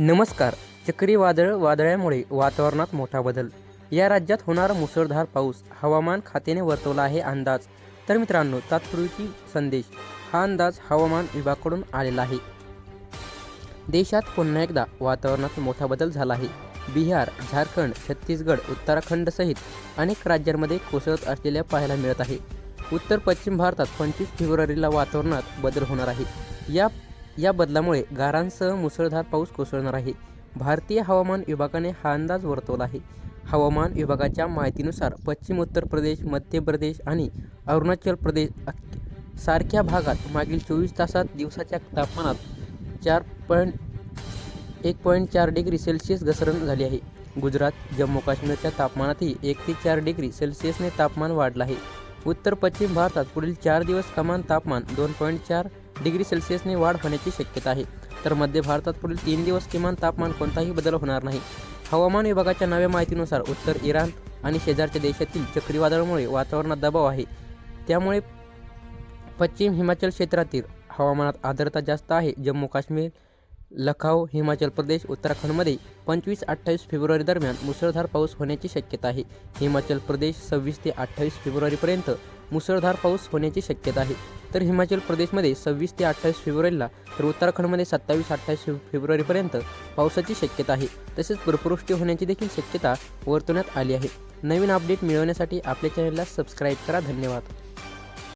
नमस्कार. चक्रीवादळ वादळामुळे वातावरणात मोठा बदल. या राज्यात होणारा मुसळधार पाऊस हवामान खात्याने वर्तवला आहे अंदाज. तर मित्रांनो तात्पूर्वीची संदेश हा अंदाज हवामान विभागाकडून आलेला आहे. देशात पुन्हा एकदा वातावरणात मोठा बदल झाला आहे. बिहार झारखंड छत्तीसगड उत्तराखंडसहित अनेक राज्यांमध्ये कोसळत असलेल्या पाहायला मिळत आहे. उत्तर पश्चिम भारतात पंचवीस फेब्रुवारीला वातावरणात बदल होणार आहे. या या बदलामुळे गारांसह मुसळधार पाऊस कोसळणार आहे. भारतीय हवामान विभागाने हा अंदाज वर्तवला आहे. हवामान विभागाच्या माहितीनुसार पश्चिम उत्तर प्रदेश मध्य प्रदेश आणि अरुणाचल प्रदेश सारख्या भागात मागील चोवीस तासात दिवसाच्या तापमानात चार पॉईंट एक पॉईंट चार डिग्री सेल्सिअस घसरण झाली आहे. गुजरात जम्मू काश्मीरच्या तापमानातही एक ते चार डिग्री सेल्सिअसने तापमान वाढलं आहे. उत्तर पश्चिम भारतात पुढील चार दिवस कमान तापमान दोन पॉईंट चार डिग्री सेल्सिअसने वाढ होण्याची शक्यता आहे. तर मध्य भारतात पुढील तीन दिवस किमान तापमान कोणताही बदल होणार नाही. हवामान विभागाच्या नव्या माहितीनुसार उत्तर इराण आणि शेजारच्या देशातील चक्रीवादळामुळे वातावरणात दबाव आहे. त्यामुळे पश्चिम हिमाचल क्षेत्रातील हवामानात आर्द्रता जास्त आहे. जम्मू काश्मीर लखाव हिमाचल प्रदेश उत्तराखंडमध्ये पंचवीस अठ्ठावीस फेब्रुवारी दरम्यान मुसळधार पाऊस होण्याची शक्यता आहे. हिमाचल प्रदेश सव्वीस ते अठ्ठावीस फेब्रुवारीपर्यंत मुसळधार पाऊस होण्याची शक्यता आहे. तर हिमाचल प्रदेशमध्ये सव्वीस ते अठ्ठावीस फेब्रुवारीला तर उत्तराखंडमध्ये सत्तावीस अठ्ठावीस फेब्रुवारीपर्यंत पावसाची शक्यता आहे. तसेच बर्फवृष्टी होण्याची देखील शक्यता वर्तवण्यात आली आहे. नवीन अपडेट मिळवण्यासाठी आपल्या चॅनलला सबस्क्राईब करा. धन्यवाद.